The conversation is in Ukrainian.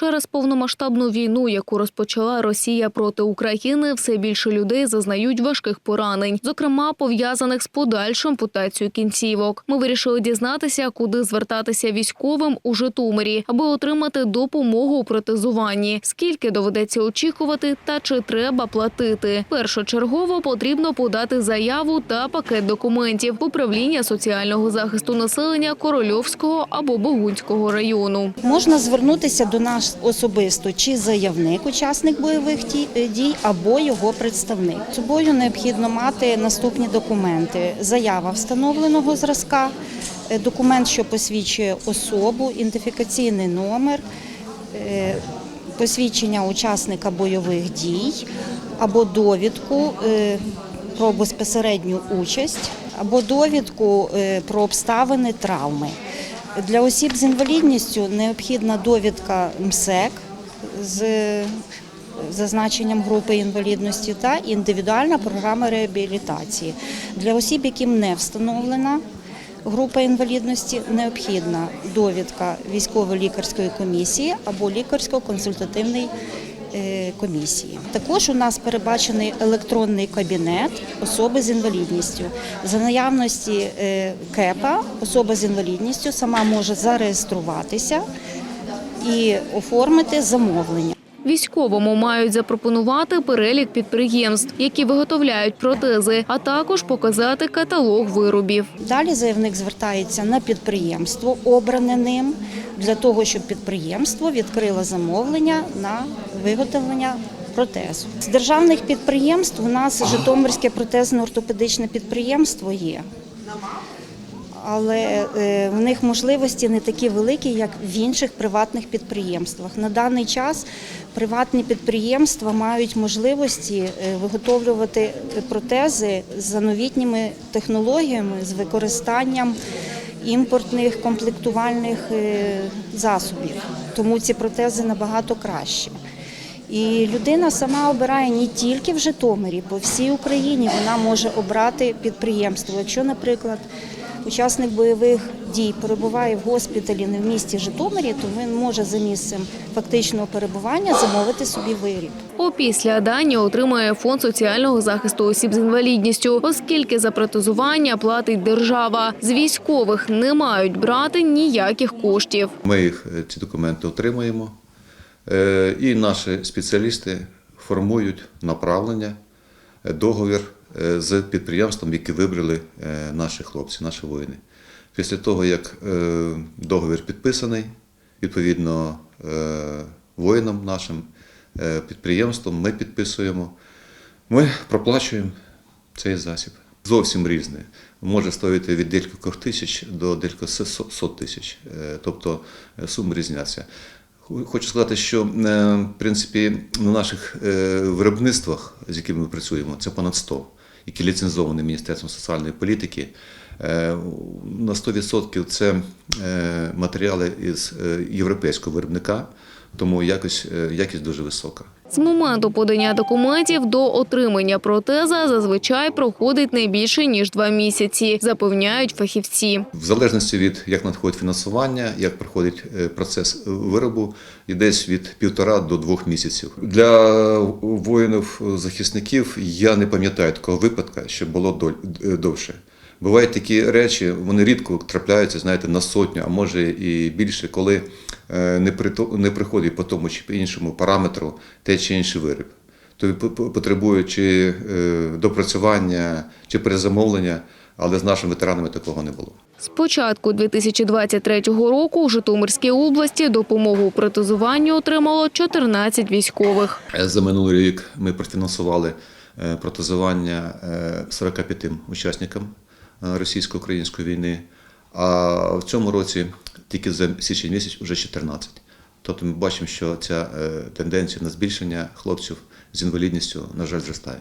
Через повномасштабну війну, яку розпочала Росія проти України, все більше людей зазнають важких поранень, зокрема пов'язаних з подальшою ампутацією кінцівок. Ми вирішили дізнатися, куди звертатися військовим у Житомирі, аби отримати допомогу у протезуванні, скільки доведеться очікувати та чи треба платити. Першочергово потрібно подати заяву та пакет документів в управління соціального захисту населення Корольовського або Богунського району. Можна звернутися до нас особисто чи заявник, учасник бойових е, дій, або його представник. Собою необхідно мати наступні документи: заява встановленого зразка, е, документ, що посвідчує особу, ідентифікаційний номер. е, Посвідчення учасника бойових дій або довідку про безпосередню участь, або довідку про обставини травми. Для осіб з інвалідністю необхідна довідка МСЕК з зазначенням групи інвалідності та індивідуальна програма реабілітації. Для осіб, яким не встановлена група інвалідності, необхідна довідка військово-лікарської комісії або лікарсько-консультативної е, комісії. Також у нас передбачений електронний кабінет особи з інвалідністю. За наявності е, КЕПа особа з інвалідністю сама може зареєструватися і оформити замовлення. Військовому мають запропонувати перелік підприємств, які виготовляють протези, а також показати каталог виробів. Далі заявник звертається на підприємство, обране ним, для того, щоб підприємство відкрило замовлення на виготовлення протезу. З державних підприємств у нас Житомирське протезно-ортопедичне підприємство є. Але е, в них можливості не такі великі, як в інших приватних підприємствах. На даний час приватні підприємства мають можливості е, виготовлювати протези за новітніми технологіями з використанням імпортних комплектувальних е, засобів. Тому ці протези набагато краще. І людина сама обирає не тільки в Житомирі, по всій Україні вона може обрати підприємство. Якщо, наприклад, учасник бойових дій перебуває в госпіталі не в місті Житомирі, то він може за місцем фактичного перебування замовити собі виріб. Опісля дані отримує фонд соціального захисту осіб з інвалідністю, оскільки за протезування платить держава. З військових не мають брати ніяких коштів. Ми їх е, ці документи отримуємо, е, і наші спеціалісти формують направлення, е, договір з підприємством, які вибрали е, наші хлопці, наші воїни. Після того, як е, договір підписаний, відповідно е, воїнам нашим, е, підприємством, ми підписуємо, ми проплачуємо цей засіб. Зовсім різне. Може стоїти від декількох тисяч до декількох сот тисяч. Е, Тобто е, суми різняться. Хочу сказати, що е, в принципі на наших е, виробництвах, з якими ми працюємо, це понад 100, які ліцензовані Міністерством соціальної політики. Е, На 100% це е, матеріали із е, європейського виробника, тому якось, якість дуже висока. З моменту подання документів до отримання протеза зазвичай проходить не більше ніж два місяці, запевняють фахівці. В залежності від як надходить фінансування, як проходить процес виробу, і десь від півтора до двох місяців. Для воїнів-захисників я не пам'ятаю такого випадка, що було довше. Бувають такі речі, вони рідко трапляються, знаєте, на сотню, а може і більше, коли е, не, приходить по тому чи по іншому параметру те чи інший виріб. То п- п- потребує чи е, допрацювання, чи перезамовлення, але з нашими ветеранами такого не було. З початку 2023 року у Житомирській області допомогу у протезуванні отримало 14 військових. Е, За минулий рік ми профінансували протезування е, 45 учасникам російсько-української війни, а в цьому році тільки за січень місяць вже 14. Тобто ми бачимо, що ця е, тенденція на збільшення хлопців з інвалідністю, на жаль, зростає.